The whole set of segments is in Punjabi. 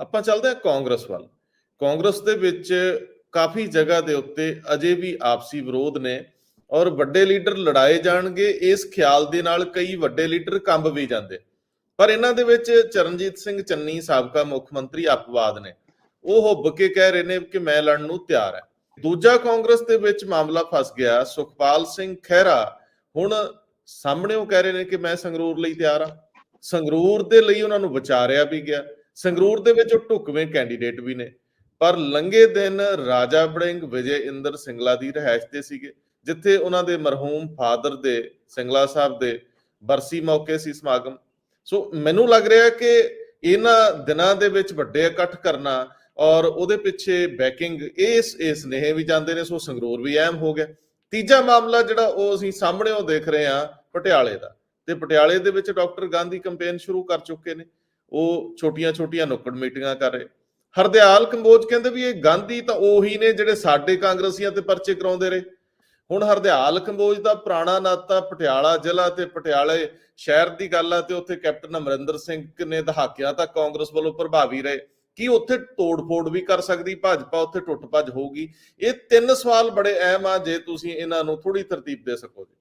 ਆਪਾਂ ਚੱਲਦੇ ਹਾਂ ਕਾਂਗਰਸ ਵੱਲ। ਕਾਂਗਰਸ ਦੇ ਵਿੱਚ ਕਾਫੀ ਜਗ੍ਹਾ ਦੇ ਉੱਤੇ ਅਜੇ ਵੀ ਆਪਸੀ ਵਿਰੋਧ ਨੇ ਔਰ ਵੱਡੇ ਲੀਡਰ ਲੜਾਏ ਜਾਣਗੇ, ਇਸ ਖਿਆਲ ਦੇ ਨਾਲ ਕਈ ਵੱਡੇ ਲੀਡਰ ਕੰਬ ਵੀ ਜਾਂਦੇ। ਪਰ ਇਹਨਾਂ ਦੇ ਵਿੱਚ ਚਰਨਜੀਤ ਸਿੰਘ ਚੰਨੀ ਸਾਬਕਾ ਮੁੱਖ ਮੰਤਰੀ ਅਪਵਾਦ ਨੇ। ਉਹ ਹੁੱਬ ਕੇ ਕਹਿ ਰਹੇ ਨੇ ਕਿ ਮੈਂ ਲੜਨ ਨੂੰ ਤਿਆਰ ਹੈ। ਦੂਜਾ ਕਾਂਗਰਸ ਦੇ ਵਿੱਚ ਮਾਮਲਾ ਫਸ ਗਿਆ, ਸੁਖਪਾਲ ਸਿੰਘ ਖਹਿਰਾ ਹੁਣ ਸਾਹਮਣੇ ਉਹ ਕਹਿ ਰਹੇ ਨੇ ਕਿ ਮੈਂ ਸੰਗਰੂਰ ਲਈ ਤਿਆਰ ਹਾਂ। ਸੰਗਰੂਰ ਦੇ ਲਈ ਉਹਨਾਂ ਨੂੰ ਵਿਚਾਰਿਆ ਵੀ ਗਿਆ। ਸੰਗਰੂਰ ਦੇ ਵਿੱਚ ਉਹ ਢੁਕਵੇਂ ਕੈਂਡੀਡੇਟ ਵੀ ਨੇ। ਪਰ ਲੰਗੇ ਦਿਨ ਰਾਜਾ ਬੜਿੰਗ ਵਿਜੇ ਇੰਦਰ ਸਿੰਗਲਾ ਦੀ ਰਹਿائش ਤੇ ਸੀਗੇ, ਜਿੱਥੇ ਉਹਨਾਂ ਦੇ ਮਰਹੂਮ ਫਾਦਰ ਦੇ ਸਿੰਗਲਾ ਸਾਹਿਬ ਦੇ ਬਰਸੀ ਮੌਕੇ ਸੀ ਸਮਾਗਮ। ਸੋ ਮੈਨੂੰ ਲੱਗ ਰਿਹਾ ਕਿ ਇਹਨਾਂ ਦਿਨਾਂ ਦੇ ਵਿੱਚ ਵੱਡੇ ਇਕੱਠ ਕਰਨਾ ਔਰ ਉਹਦੇ ਪਿੱਛੇ ਬੈਕਿੰਗ ਇਸ ਇਸ ਨੇਹ ਵੀ ਜਾਂਦੇ ਨੇ, ਸੋ ਸੰਗਰੂਰ ਵੀ ਅਹਿਮ ਹੋ ਗਿਆ। ਤੀਜਾ ਮਾਮਲਾ ਜਿਹੜਾ ਉਹ ਅਸੀਂ ਸਾਹਮਣੇ ਉਹ ਦੇਖ ਰਹੇ ਹਾਂ, ਪਟਿਆਲੇ ਦਾ। ਤੇ ਪਟਿਆਲੇ ਦੇ ਵਿੱਚ ਡਾਕਟਰ ਗਾਂਧੀ ਕੈਂਪੇਨ ਸ਼ੁਰੂ ਕਰ ਚੁੱਕੇ ਨੇ। ਉਹ ਛੋਟੀਆਂ-ਛੋਟੀਆਂ ਨੁੱਕੜ ਮੀਟਿੰਗਾਂ ਕਰ ਰਹੇ। ਹਰਦਿਆਲ ਕੰਬੋਜ ਕਹਿੰਦੇ ਵੀ ਇਹ ਗਾਂਧੀ ਤਾਂ ਉਹੀ ਨੇ ਜਿਹੜੇ ਸਾਡੇ ਕਾਂਗਰਸੀਆਂ ਤੇ ਪਰਚੇ ਕਰਾਉਂਦੇ ਰਹੇ। ਹੁਣ ਹਰਦਿਆਲ ਕੰਬੋਜ ਦਾ ਪੁਰਾਣਾ ਨਾਤਾ ਪਟਿਆਲਾ ਜ਼ਿਲ੍ਹਾ ਤੇ ਪਟਿਆਲੇ ਸ਼ਹਿਰ ਦੀ ਗੱਲ ਆ ਤੇ ਉੱਥੇ ਕੈਪਟਨ ਅਮਰਿੰਦਰ ਸਿੰਘ ਨੇ ਦਹਾਕਿਆਂ ਤੱਕ ਕਾਂਗਰਸ ਵੱਲੋਂ ਪ੍ਰਭਾਵੀ ਰਹੇ। ਕੀ ਉੱਥੇ ਤੋੜ-ਫੋੜ ਵੀ ਕਰ ਸਕਦੀ? ਭਾਜਪਾ ਉੱਥੇ ਟੁੱਟ-ਭੱਜ ਹੋਊਗੀ। ਇਹ ਤਿੰਨ ਸਵਾਲ ਬੜੇ ਅਹਿਮ ਆ, ਜੇ ਤੁਸੀਂ ਇਹਨਾਂ ਨੂੰ ਥੋੜੀ ਤਰਤੀਬ ਦੇ ਸਕੋ ਜੀ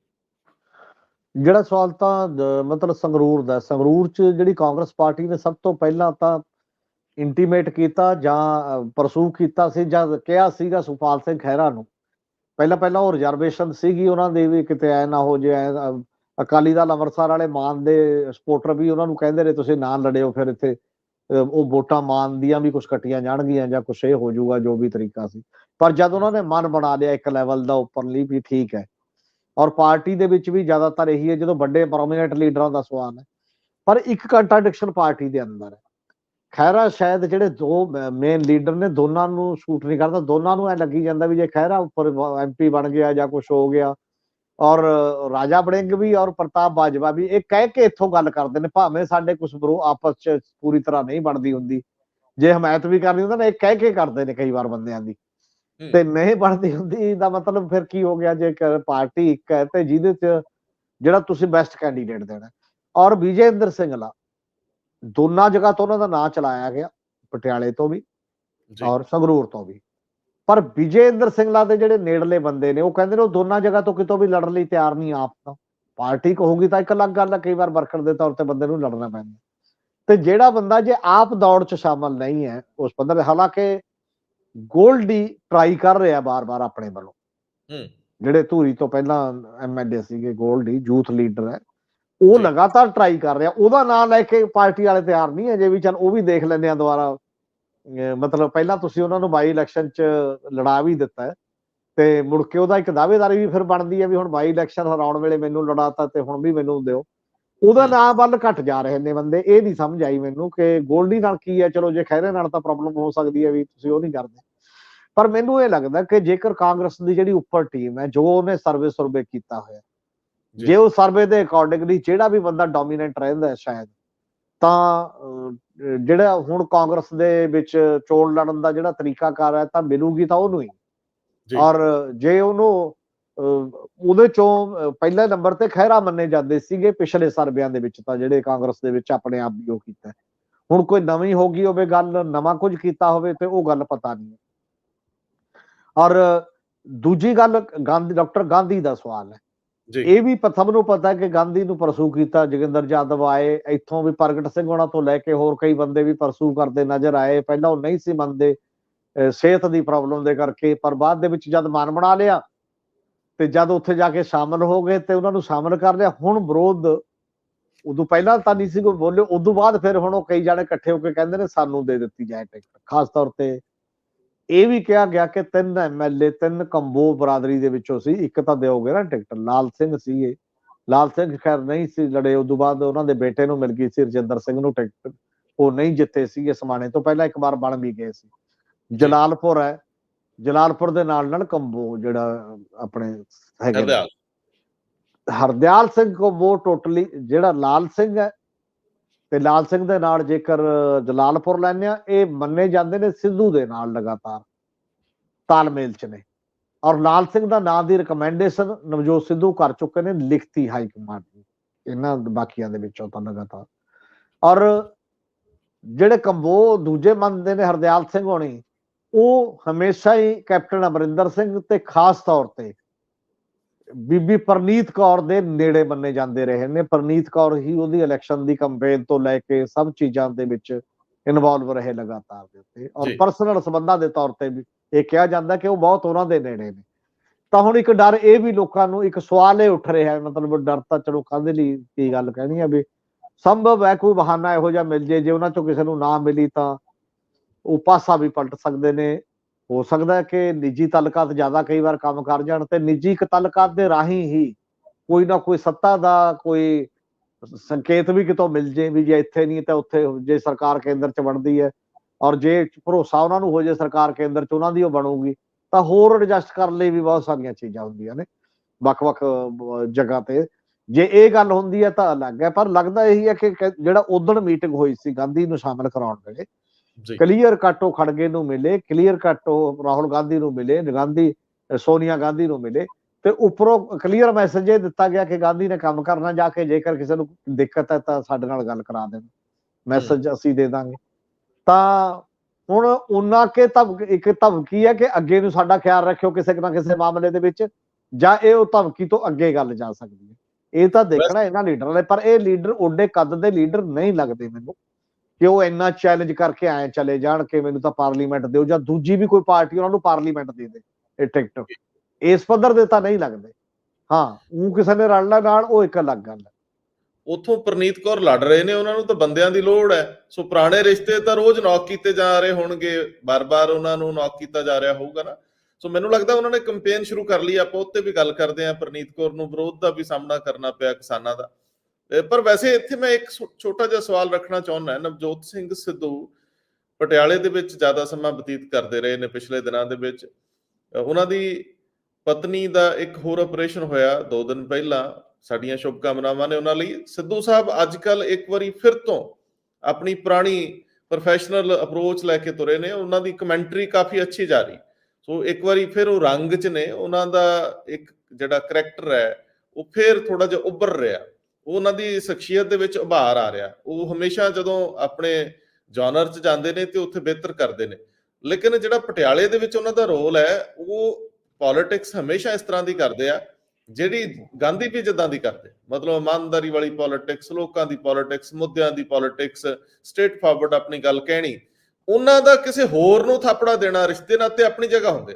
ਜਿਹੜਾ ਸਵਾਲ ਤਾਂ ਮਤਲਬ ਸੰਗਰੂਰ ਦਾ ਸੰਗਰੂਰ ਚ ਜਿਹੜੀ ਕਾਂਗਰਸ ਪਾਰਟੀ ਨੇ ਸਭ ਤੋਂ ਪਹਿਲਾਂ ਤਾਂ ਇੰਟੀਮੇਟ ਕੀਤਾ ਜਾਂ ਪਰਸੂ ਕੀਤਾ ਸੀ ਜਾਂ ਕਿਹਾ ਸੀਗਾ ਸੁਖਪਾਲ ਸਿੰਘ ਖਹਿਰਾ ਨੂੰ। ਪਹਿਲਾਂ ਪਹਿਲਾਂ ਉਹ ਰਿਜ਼ਰਵੇਸ਼ਨ ਸੀਗੀ ਉਹਨਾਂ ਦੇ ਵੀ, ਕਿਤੇ ਐ ਨਾ ਹੋ ਜੇ ਅਕਾਲੀ ਦਲ ਅੰਮ੍ਰਿਤਸਰ ਵਾਲੇ ਮਾਨ ਦੇ ਸਪੋਰਟਰ ਵੀ ਉਹਨਾਂ ਨੂੰ ਕਹਿੰਦੇ ਨੇ ਤੁਸੀਂ ਨਾ ਲੜਿਓ, ਫਿਰ ਇੱਥੇ ਉਹ ਵੋਟਾਂ ਮਾਨ ਦੀਆਂ ਵੀ ਕੁਝ ਕੱਟੀਆਂ ਜਾਣਗੀਆਂ ਜਾਂ ਕੁਝ ਇਹ ਹੋ ਜਾਊਗਾ, ਜੋ ਵੀ ਤਰੀਕਾ ਸੀ। ਪਰ ਜਦ ਉਹਨਾਂ ਨੇ ਮਨ ਬਣਾ ਲਿਆ ਇੱਕ ਲੈਵਲ ਦਾ ਉੱਪਰਲੀ ਵੀ ਠੀਕ ਹੈ। ਔਰ ਪਾਰਟੀ ਦੇ ਵਿੱਚ ਵੀ ਜ਼ਿਆਦਾਤਰ ਇਹੀ ਹੈ, ਜਦੋਂ ਵੱਡੇ ਪ੍ਰੋਮੀਨੈਂਟ ਲੀਡਰਾਂ ਦਾ ਸਵਾਲ ਹੈ। ਪਰ ਇੱਕ ਕੰਟਰਡਿਕਸ਼ਨ ਪਾਰਟੀ ਦੇ ਅੰਦਰ ਹੈ। ਖੈਰਾ ਸ਼ਾਇਦ ਜਿਹੜੇ ਦੋ ਮੇਨ ਲੀਡਰ ਨੇ, ਦੋਨਾਂ ਨੂੰ ਸ਼ੂਟ ਨਹੀਂ ਕਰਦਾ। ਦੋਨਾਂ ਨੂੰ ਐ ਲੱਗੀ ਜਾਂਦਾ ਵੀ ਜੇ ਖੈਰਾ ਉੱਪਰ ਐਮਪੀ ਬਣ ਗਿਆ ਜਾਂ ਕੁਝ ਹੋ ਗਿਆ, ਔਰ ਰਾਜਾ ਬੜਿੰਗ ਵੀ ਔਰ ਪ੍ਰਤਾਪ ਬਾਜਵਾ ਵੀ, ਇਹ ਕਹਿ ਕੇ ਇੱਥੋਂ ਗੱਲ ਕਰਦੇ ਨੇ, ਭਾਵੇਂ ਸਾਡੇ ਕੁਝ ਬਰੋ ਆਪਸ ਚ ਪੂਰੀ ਤਰ੍ਹਾਂ ਨਹੀਂ ਬਣਦੀ ਹੁੰਦੀ। ਜੇ ਹਮਾਇਤ ਵੀ ਕਰਨੀ ਹੁੰਦਾ ਨਾ ਇਹ ਕਹਿ ਕੇ ਕਰਦੇ ਨੇ ਕਈ ਵਾਰ ਬੰਦਿਆਂ ਦੀ। ਤੇ ਨਹੀਂ ਬਣਦੀ ਹੁੰਦੀ ਦਾ ਮਤਲਬ ਫਿਰ ਕੀ ਹੋ ਗਿਆ ਜੇ ਪਾਰਟੀ ਇੱਕ ਹੈ ਤੇ ਜਿਹਦੇ ਚ ਜਿਹੜਾ ਤੁਸੀਂ ਬੈਸਟ ਕੈਂਡੀਡੇਟ ਦੇਣਾ। ਔਰ ਵਿਜੇਂਦਰ ਸਿੰਘਲਾ ਦੋਨਾਂ ਜਗ੍ਹਾ ਤੋਂ ਉਹਨਾਂ ਦਾ ਨਾਂ ਚਲਾਇਆ ਗਿਆ ਪਟਿਆਲੇ ਤੋਂ ਵੀ ਔਰ ਸੰਗਰੂਰ ਤੋਂ ਵੀ। ਪਰ ਵਿਜੇਂਦਰ ਸਿੰਘਲਾ ਦੇ ਜਿਹੜੇ ਨੇੜਲੇ ਬੰਦੇ ਨੇ ਉਹ ਕਹਿੰਦੇ ਨੇ ਉਹ ਦੋਨਾਂ ਜਗ੍ਹਾ ਤੋਂ ਕਿਤੋਂ ਵੀ ਲੜਨ ਲਈ ਤਿਆਰ ਨਹੀਂ ਆਪ ਤਾਂ। ਪਾਰਟੀ ਕਹੂਗੀ ਤਾਂ ਇੱਕ ਅਲੱਗ ਗੱਲ ਹੈ ਕਈ ਵਾਰ ਵਰਕਰ ਦੇ ਤੌਰ ਤੇ ਬੰਦੇ ਨੂੰ ਲੜਨਾ ਪੈਂਦਾ। ਤੇ ਜਿਹੜਾ ਬੰਦਾ ਜੇ ਆਪ ਦੌੜ 'ਚ ਸ਼ਾਮਲ ਨਹੀਂ ਹੈ ਉਸ ਬੰਦੇ ਹਾਲਾਂਕਿ ਗੋਲਡੀ ਟਰਾਈ ਕਰ ਰਿਹਾ ਬਾਰ-ਬਾਰ ਆਪਣੇ ਵੱਲੋਂ। ਹੂੰ। ਜਿਹੜੇ ਧੂਰੀ ਤੋਂ ਪਹਿਲਾਂ ਐਮਐਲਏ ਸੀਗੇ ਗੋਲਡੀ ਯੂਥ ਲੀਡਰ ਹੈ। ਉਹ ਜੀ। ਲਗਾਤਾਰ ਟਰਾਈ ਕਰ ਰਿਹਾ। ਉਹਦਾ ਨਾਮ ਲੈ ਕੇ ਪਾਰਟੀ ਵਾਲੇ ਤਿਆਰ ਨਹੀਂ ਅਜੇ ਵੀ ਚੱਲ ਉਹ ਵੀ ਦੇਖ ਲੈਂਦੇ ਆ ਦੁਬਾਰਾ। ਮਤਲਬ ਪਹਿਲਾਂ ਤੁਸੀਂ ਉਹਨਾਂ ਨੂੰ ਬਾਈ ਇਲੈਕਸ਼ਨ 'ਚ ਲੜਾ ਵੀ ਦਿੱਤਾ ਹੈ। ਤੇ ਮੁੜ ਕੇ ਉਹਦਾ ਇੱਕ ਦਾਅਵੇਦਾਰੀ ਵੀ ਫਿਰ ਬਣਦੀ ਹੈ ਵੀ ਹੁਣ ਬਾਈ ਇਲੈਕਸ਼ਨ ਹਰਾਉਣ ਵੇਲੇ ਮੈਨੂੰ ਲੜਾਤਾ ਤੇ ਹੁਣ ਵੀ ਮੈਨੂੰ ਦਿਓ। ਉਹਦਾ। ਨਾਮ ਵੱਲ ਘਟ ਜਾ ਰਹੇ ਨੇ ਬੰਦੇ ਇਹ ਨਹੀਂ ਸਮਝ ਆਈ ਮੈਨੂੰ ਕਿ ਗੋਲਡੀ ਨਾਲ ਕੀ ਹੈ ਚਲੋ ਜੇ ਖਹਿਰੇ ਨਾਲ ਤਾਂ ਪ੍ਰੋਬਲਮ ਹੋ ਸਕਦੀ ਹੈ ਵੀ ਤੁਸੀਂ ਉਹ ਨਹੀਂ ਕਰਦੇ ਪਰ ਮੈਨੂੰ ਇਹ ਲੱਗਦਾ ਕਿ ਜੇਕਰ ਕਾਂਗਰਸ ਦੀ ਜਿਹੜੀ ਉੱਪਰ ਟੀਮ ਹੈ ਜੋ ਉਹਨੇ ਸਰਵੇ ਸਰਵੇ ਕੀਤਾ ਹੋਇਆ ਜੀ। ਉਹ ਸਰਵੇ ਦੇ ਅਕੋਰਡਿੰਗਲੀ ਜਿਹੜਾ ਵੀ ਬੰਦਾ ਡੋਮੀਨੈਂਟ ਰਹਿੰਦਾ ਹੈ ਸ਼ਾਇਦ ਤਾਂ ਜਿਹੜਾ ਹੁਣ ਕਾਂਗਰਸ ਦੇ ਵਿੱਚ ਚੋਣ ਲੜਨ ਦਾ ਜਿਹੜਾ ਤਰੀਕਾਕਾਰ ਹੈ ਤਾਂ ਮਿਲੂਗੀ ਤਾਂ ਉਹਨੂੰ ਹੀ। ਔਰ ਜੇ ਉਹਨੂੰ ਉਹਦੇ ਚੋਂ ਪਹਿਲੇ ਨੰਬਰ ਤੇ ਖਹਿਰਾ ਮੰਨੇ ਜਾਂਦੇ ਸੀਗੇ ਪਿਛਲੇ ਸਰਵਿਆਂ ਦੇ ਵਿੱਚ ਤਾਂ ਜਿਹੜੇ ਕਾਂਗਰਸ ਦੇ ਵਿੱਚ ਆਪਣੇ ਆਪ ਵੀ ਉਹ ਕੀਤਾ। ਹੁਣ ਕੋਈ ਨਵੀਂ ਹੋ ਗਈ ਹੋਵੇ ਗੱਲ ਨਵਾਂ ਕੁਝ ਕੀਤਾ ਹੋਵੇ ਤੇ ਉਹ ਗੱਲ ਪਤਾ ਨਹੀਂ ਔਰ ਦੂਜੀ ਗੱਲ ਗਾਂਧੀ ਡਾਕਟਰ ਗਾਂਧੀ ਦਾ ਸਵਾਲ ਹੈ। ਜੀ। ਇਹ ਵੀ ਸਭ ਨੂੰ ਪਤਾ ਕਿ ਗਾਂਧੀ ਨੂੰ ਪਰਸੂ ਕੀਤਾ ਜੋਗਿੰਦਰ ਯਾਦਵ ਆਏ ਇੱਥੋਂ ਵੀ ਪ੍ਰਗਟ ਸਿੰਘ ਹੋਣਾ ਤੋਂ ਲੈ ਕੇ ਹੋਰ ਕਈ ਬੰਦੇ ਵੀ ਪਰਸੂ ਕਰਦੇ ਨਜ਼ਰ ਆਏ। ਪਹਿਲਾਂ ਉਹ ਨਹੀਂ ਸੀ ਮੰਨਦੇ ਸਿਹਤ ਦੀ ਪ੍ਰੋਬਲਮ ਦੇ ਕਰਕੇ ਪਰ ਬਾਅਦ ਦੇ ਵਿੱਚ ਜਦ ਮਨ ਬਣਾ ਲਿਆ ਤੇ ਜਦ ਉੱਥੇ ਜਾ ਕੇ ਸ਼ਾਮਲ ਹੋ ਗਏ ਤੇ ਉਹਨਾਂ ਨੂੰ ਸ਼ਾਮਲ ਕਰ ਲਿਆ ਹੁਣ ਵਿਰੋਧ ਉਦੋਂ ਪਹਿਲਾਂ ਤਾਂ ਨਹੀਂ ਸੀ ਕੋਈ ਬੋਲੇ ਉਦੋਂ ਬਾਅਦ ਫਿਰ ਹੁਣ ਉਹ ਕਈ ਜਾਣੇ ਇਕੱਠੇ ਹੋ ਕੇ ਕਹਿੰਦੇ ਨੇ ਸਾਨੂੰ ਦੇ ਦਿੱਤੀ ਜਾਏ ਟਿਕਟ। ਖਾਸ ਤੌਰ ਤੇ ਇਹ ਵੀ ਕਿਹਾ ਗਿਆ ਕਿ ਤਿੰਨ ਐਮਐਲਏ ਤਿੰਨ ਕੰਬੋ ਬਰਾਦਰੀ ਦੇ ਵਿੱਚੋਂ ਸੀ ਇੱਕ ਤਾਂ ਦਿਓਗੇ ਨਾ ਟਿਕਟ ਲਾਲ ਸਿੰਘ ਸੀਗੇ। ਲਾਲ ਸਿੰਘ ਖੈਰ ਨਹੀਂ ਸੀ ਲੜੇ ਉਦੋਂ ਬਾਅਦ ਉਹਨਾਂ ਦੇ ਬੇਟੇ ਨੂੰ ਮਿਲ ਗਈ ਸੀ ਰਜਿੰਦਰ ਸਿੰਘ ਨੂੰ ਟਿਕਟ। ਉਹ ਨਹੀਂ ਜਿੱਤੇ ਸੀਗੇ ਸਮਾਣੇ ਤੋਂ ਪਹਿਲਾਂ ਇੱਕ ਵਾਰ ਬਣ ਵੀ ਗਏ ਸੀ। ਜਲਾਲਪੁਰ ਹੈ ਜਲਾਲਪੁਰ ਦੇ ਨਾਲ ਨਾਲ ਕੰਬੋ ਜਿਹੜਾ ਆਪਣੇ ਹੈਗੇ ਨੇ। ਹਰਦਿਆਲ। ਸਿੰਘ ਕੋ ਉਹ ਟੋਟਲੀ ਜਿਹੜਾ ਲਾਲ ਸਿੰਘ ਹੈ ਤੇ ਲਾਲ ਸਿੰਘ ਦੇ ਨਾਲ ਜੇਕਰ ਜਲਾਲਪੁਰ ਲੈਂਦੇ ਆ ਇਹ ਮੰਨੇ ਜਾਂਦੇ ਨੇ ਸਿੱਧੂ ਦੇ ਨਾਲ ਲਗਾਤਾਰ ਤਾਲਮੇਲ ਚ ਨੇ। ਔਰ ਲਾਲ ਸਿੰਘ ਦਾ ਨਾਂ ਦੀ ਰეკਮੈਂਡੇਸ਼ਨ ਨਵਜੋਤ ਸਿੱਧੂ ਕਰ ਚੁੱਕੇ ਨੇ ਲਿਖਤੀ ਹਾਈ ਕਮਾਂਡ ਨੂੰ ਇਹਨਾਂ ਬਾਕੀਆਂ ਦੇ ਵਿੱਚੋਂ ਤਾਂ ਲਗਾਤਾਰ। ਔਰ ਜਿਹੜੇ ਕੰਬੋ ਦੂਜੇ ਮੰਨਦੇ ਨੇ ਹਰਦਿਆਲ ਸਿੰਘ ਹੋਣੀ ਉਹ ਹਮੇਸ਼ਾ ਹੀ ਕੈਪਟਨ ਅਮਰਿੰਦਰ ਸਿੰਘ ਤੇ ਖਾਸ ਤੌਰ ਤੇ ਬੀਬੀ ਪ੍ਰਨੀਤ ਕੌਰ ਦੇ ਨੇੜੇ ਮੰਨੇ ਜਾਂਦੇ ਰਹੇ ਨੇ। ਪ੍ਰਨੀਤ ਕੌਰ ਹੀ ਉਹਦੀ ਇਲੈਕਸ਼ਨ ਦੀ ਕੈਂਪੇਨ ਤੋਂ ਲੈ ਕੇ ਸਭ ਚੀਜ਼ਾਂ ਦੇ ਵਿੱਚ ਇਨਵੋਲਵ ਰਹੇ ਲਗਾਤਾਰ ਦੇ ਉੱਤੇ। ਔਰ। ਪਰਸਨਲ ਸਬੰਧਾਂ ਦੇ ਤੌਰ ਤੇ ਵੀ ਇਹ ਕਿਹਾ ਜਾਂਦਾ ਕਿ ਉਹ ਬਹੁਤ ਉਹਨਾਂ ਦੇ ਨੇੜੇ ਨੇ। ਤਾਂ ਹੁਣ ਇੱਕ ਡਰ ਇਹ ਵੀ ਲੋਕਾਂ ਨੂੰ ਇੱਕ ਸਵਾਲ ਇਹ ਉੱਠ ਰਿਹਾ ਹੈ ਮਤਲਬ ਡਰ ਤਾਂ ਚਲੋ ਕਾਹਦੇ ਲਈ ਕੀ ਗੱਲ ਕਹਿਣੀ ਹੈ ਵੀ ਸੰਭਵ ਹੈ ਕੋਈ ਬਹਾਨਾ ਇਹੋ ਜਿਹਾ ਮਿਲ ਜੇ ਜੇ ਉਹਨਾਂ ਚੋਂ ਕਿਸੇ ਨੂੰ ਨਾ ਮਿਲੀ ਤਾਂ ਉਹ ਪਾਸਾ ਵੀ ਪਲਟ ਸਕਦੇ ਨੇ। ਹੋ ਸਕਦਾ ਕਿ ਨਿੱਜੀ ਤਾਲੁਕਾਤ ਜ਼ਿਆਦਾ ਕਈ ਵਾਰ ਕੰਮ ਕਰ ਜਾਣ ਤੇ ਨਿੱਜੀ ਇੱਕ ਦੇ ਰਾਹੀਂ ਹੀ ਕੋਈ ਨਾ ਕੋਈ ਸੱਤਾ ਦਾ ਕੋਈ ਸੰਕੇਤ ਵੀ ਕਿਤੋਂ ਮਿਲ ਜੇ ਵੀ ਜੇ ਇੱਥੇ ਨਹੀਂ ਤਾਂ ਉੱਥੇ ਜੇ ਸਰਕਾਰ ਕੇਂਦਰ 'ਚ ਬਣਦੀ ਹੈ ਔਰ ਜੇ ਭਰੋਸਾ ਉਹਨਾਂ ਨੂੰ ਹੋ ਜੇ ਸਰਕਾਰ ਕੇਂਦਰ 'ਚ ਉਹਨਾਂ ਦੀ ਉਹ ਬਣੂਗੀ ਤਾਂ ਹੋਰ ਐਡਜਸਟ ਕਰਨ ਲਈ ਵੀ ਬਹੁਤ ਸਾਰੀਆਂ ਚੀਜ਼ਾਂ ਹੁੰਦੀਆਂ ਨੇ ਵੱਖ-ਵੱਖ ਜਗ੍ਹਾ ਤੇ। ਜੇ ਇਹ ਗੱਲ ਹੁੰਦੀ ਹੈ ਤਾਂ ਅਲੱਗ ਹੈ, ਪਰ ਲੱਗਦਾ ਇਹੀ ਹੈ ਕਿ ਜਿਹੜਾ ਉਦਣ ਮੀਟਿੰਗ ਹੋਈ ਸੀ ਗਾਂਧੀ ਨੂੰ ਸ਼ਾਮਲ ਕਰਾਉਣ ਵੇਲੇ ਕਲੀਅਰ ਕੱਟ ਉਹ ਖੜਗੇ ਨੂੰ ਮਿਲੇ ਕਲੀਅਰ ਕੱਟ ਉਹ ਰਾਹੁਲ ਗਾਂਧੀ ਨੂੰ ਮਿਲੇ ਗਾਂਧੀ ਸੋਨੀਆ ਗਾਂਧੀ ਨੂੰ ਮਿਲੇ। ਤੇ ਉੱਪਰੋਂ ਕਲੀਅਰ ਮੈਸੇਜ ਇਹ ਦਿੱਤਾ ਗਿਆ ਕਿ ਗਾਂਧੀ ਨੇ ਕੰਮ ਕਰਨਾ ਜਾ ਕੇ ਜੇਕਰ ਕਿਸੇ ਨੂੰ ਦਿੱਕਤ ਹੈ ਤਾਂ ਸਾਡੇ ਨਾਲ ਗੱਲ ਕਰਾ ਦੇਣ। ਮੈਸੇਜ ਅਸੀਂ ਦੇ ਦਾਂਗੇ। ਤਾਂ ਹੁਣ ਉਹਨਾਂ ਕੇ ਧਮਕ ਇੱਕ ਧਮਕੀ ਹੈ ਕਿ ਅੱਗੇ ਨੂੰ ਸਾਡਾ ਖਿਆਲ ਰੱਖਿਓ ਕਿਸੇ ਨਾ ਕਿਸੇ ਮਾਮਲੇ ਦੇ ਵਿੱਚ ਜਾਂ ਇਹ ਉਹ ਧਮਕੀ ਤੋਂ ਅੱਗੇ ਗੱਲ ਜਾ ਸਕਦੀ ਹੈ। ਇਹ ਤਾਂ ਦੇਖਣਾ ਇਹਨਾਂ ਲੀਡਰਾਂ ਨੇ ਪਰ ਇਹ ਲੀਡਰ ਓਡੇ ਕੱਦ ਦੇ ਲੀਡਰ ਨਹੀਂ ਲੱਗਦੇ ਮੈਨੂੰ। ਕਿ ਉਹ ਇੰਨਾ ਚੈਲੰਜ ਕਰਕੇ ਆਏ ਚਲੇ ਜਾਣ ਕਿ ਮੈਨੂੰ ਤਾਂ ਪਾਰਲੀਮੈਂਟ ਦਿਓ ਜਾਂ ਦੂਜੀ ਵੀ ਕੋਈ ਪਾਰਟੀ ਉਹਨਾਂ ਨੂੰ ਪਾਰਲੀਮੈਂਟ ਦੇ ਦੇ ਇਹ ਟਿਕਟ ਇਸ ਪੱਧਰ ਦੇ ਤਾਂ ਨਹੀਂ ਲੱਗਦੇ। ਹਾਂ ਉਹ ਕਿਸੇ ਨੇ ਰਲਣਾ ਨਾਲ ਉਹ ਇੱਕ ਅਲੱਗ ਗੱਲ ਹੈ। ਉਥੋਂ ਪ੍ਰਨੀਤ ਕੌਰ ਲੜ ਰਹੇ ਨੇ ਉਹਨਾਂ ਨੂੰ ਤਾਂ ਬੰਦਿਆਂ ਦੀ ਲੋੜ ਹੈ। ਸੋ ਪੁਰਾਣੇ ਰਿਸ਼ਤੇ ਤਾਂ ਰੋਜ਼ ਨੌਕ ਕੀਤੇ ਜਾ ਰਹੇ ਹੋਣਗੇ। ਬਾਰ-ਬਾਰ ਉਹਨਾਂ ਨੂੰ ਨੌਕ ਕੀਤਾ ਜਾ ਰਿਹਾ ਹੋਊਗਾ ਨਾ। ਸੋ ਮੈਨੂੰ ਲੱਗਦਾ ਉਹਨਾਂ ਨੇ ਕੈਂਪੇਨ ਸ਼ੁਰੂ ਕਰ ਲਈ। ਆਪਾਂ ਉੱਤੇ ਵੀ ਗੱਲ ਕਰਦੇ ਆਂ ਪ੍ਰਨੀਤ ਕੌਰ ਨੂੰ ਵਿਰੋਧ ਦਾ ਵੀ ਸਾਹਮਣਾ ਕਰਨਾ ਪਿਆ ਕਿਸਾਨਾਂ ਦਾ। ਪਰ ਵੈਸੇ ਇੱਥੇ ਮੈਂ ਇੱਕ ਛੋਟਾ ਜਿਹਾ ਸਵਾਲ ਰੱਖਣਾ ਚਾਹੁੰਦਾ ਨਵਜੋਤ ਸਿੰਘ ਸਿੱਧੂ ਪਟਿਆਲੇ ਦੇ ਵਿੱਚ ਜ਼ਿਆਦਾ ਸਮਾਂ ਬਤੀਤ ਕਰਦੇ ਰਹੇ ਨੇ ਪਿਛਲੇ ਦਿਨਾਂ ਦੇ ਵਿੱਚ। ਉਹਨਾਂ ਦੀ ਪਤਨੀ ਦਾ ਇੱਕ ਹੋਰ ਆਪਰੇਸ਼ਨ ਹੋਇਆ ਦੋ ਦਿਨ ਪਹਿਲਾਂ। ਸਾਡੀਆਂ ਸ਼ੁਭ ਕਾਮਨਾਵਾਂ ਨੇ ਉਹਨਾਂ ਲਈ। ਸਿੱਧੂ ਸਾਹਿਬ ਅੱਜ ਕੱਲ ਇੱਕ ਵਾਰੀ ਫਿਰ ਤੋਂ ਆਪਣੀ ਪੁਰਾਣੀ ਪ੍ਰੋਫੈਸ਼ਨਲ ਅਪਰੋਚ ਲੈ ਕੇ ਤੁਰੇ ਨੇ। ਉਹਨਾਂ ਦੀ ਕਮੈਂਟਰੀ ਕਾਫੀ ਅੱਛੀ ਜਾ ਰਹੀ। ਸੋ ਇੱਕ ਵਾਰੀ ਫਿਰ ਉਹ ਰੰਗ 'ਚ ਨੇ। ਉਹਨਾਂ ਦਾ ਇੱਕ ਜਿਹੜਾ ਕਰੈਕਟਰ ਹੈ, ਉਹ ਫਿਰ ਥੋੜਾ ਜਿਹਾ ਉੱਭਰ ਰਿਹਾ। ਉਹ ਉਹਨਾਂ ਦੀ ਸ਼ਖਸੀਅਤ ਦੇ ਵਿੱਚ ਉਭਾਰ ਆ ਰਿਹਾ। ਉਹ ਹਮੇਸ਼ਾ ਜਦੋਂ ਆਪਣੇ ਜਨਰ 'ਚ ਜਾਂਦੇ ਨੇ ਤੇ ਉੱਥੇ ਬਿਹਤਰ ਕਰਦੇ ਨੇ। ਲੇਕਿਨ ਜਿਹੜਾ ਪਟਿਆਲੇ ਦੇ ਵਿੱਚ ਉਹਨਾਂ ਦਾ ਰੋਲ ਹੈ, ਉਹ ਪੋਲਿਟਿਕਸ ਹਮੇਸ਼ਾ ਇਸ ਤਰ੍ਹਾਂ ਦੀ ਕਰਦੇ ਆ, ਜਿਹੜੀ ਗਾਂਧੀ ਵੀ ਜਿੱਦਾਂ ਦੀ ਕਰਦੇ। ਮਤਲਬ ਇਮਾਨਦਾਰੀ ਵਾਲੀ ਪੋਲਿਟਿਕਸ ਲੋਕਾਂ ਦੀ ਪੋਲਿਟਿਕਸ ਮੁੱਦਿਆਂ ਦੀ ਪੋਲਿਟਿਕਸ ਸਟੇਟ ਫਾਰਵਰਡ ਆਪਣੀ ਗੱਲ ਕਹਿਣੀ। ਉਹਨਾਂ ਦਾ ਕਿਸੇ ਹੋਰ ਨੂੰ ਥਾਪੜਾ ਦੇਣਾ, ਰਿਸ਼ਤੇ ਨਾਤੇ ਆਪਣੀ ਜਗ੍ਹਾ ਹੁੰਦੇ।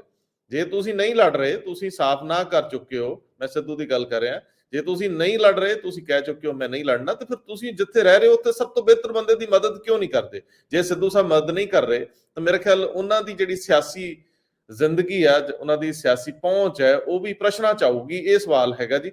ਜੇ ਤੁਸੀਂ ਨਹੀਂ ਲੜ ਰਹੇ, ਤੁਸੀਂ ਸਾਫ਼ ਨਾ ਕਰ ਚੁੱਕੇ ਹੋ, ਮੈਂ ਸਿੱਧੂ ਦੀ ਗੱਲ ਕਰ ਰਿਹਾ। ਜੇ ਤੁਸੀਂ ਨਹੀਂ ਲੜ ਰਹੇ, ਤੁਸੀਂ ਕਹਿ ਚੁੱਕੇ ਹੋ, ਮੈਂ ਨਹੀਂ ਲੜਨਾ, ਤੇ ਫਿਰ ਤੁਸੀਂ ਜਿੱਥੇ ਰਹਿ ਰਹੇ ਹੋ, ਉੱਥੇ ਸਭ ਤੋਂ ਬਿਹਤਰ ਬੰਦੇ ਦੀ ਮਦਦ ਕਿਉਂ ਨਹੀਂ ਕਰਦੇ? ਜੇ ਸਿੱਧੂ ਸਾਹਿਬ ਮਦਦ ਨਹੀਂ ਕਰ ਰਹੇ, ਤਾਂ ਮੇਰੇ ਖਿਆਲ ਉਹਨਾਂ ਦੀ ਜਿਹੜੀ ਸਿਆਸੀ ਜ਼ਿੰਦਗੀ ਆ ਉਹਨਾਂ ਦੀ ਸਿਆਸੀ ਪਹੁੰਚ ਹੈ, ਉਹ ਵੀ ਪ੍ਰਸ਼ਨਾਂ ਚ ਆਊਗੀ, ਇਹ ਸਵਾਲ ਹੈਗਾ ਜੀ।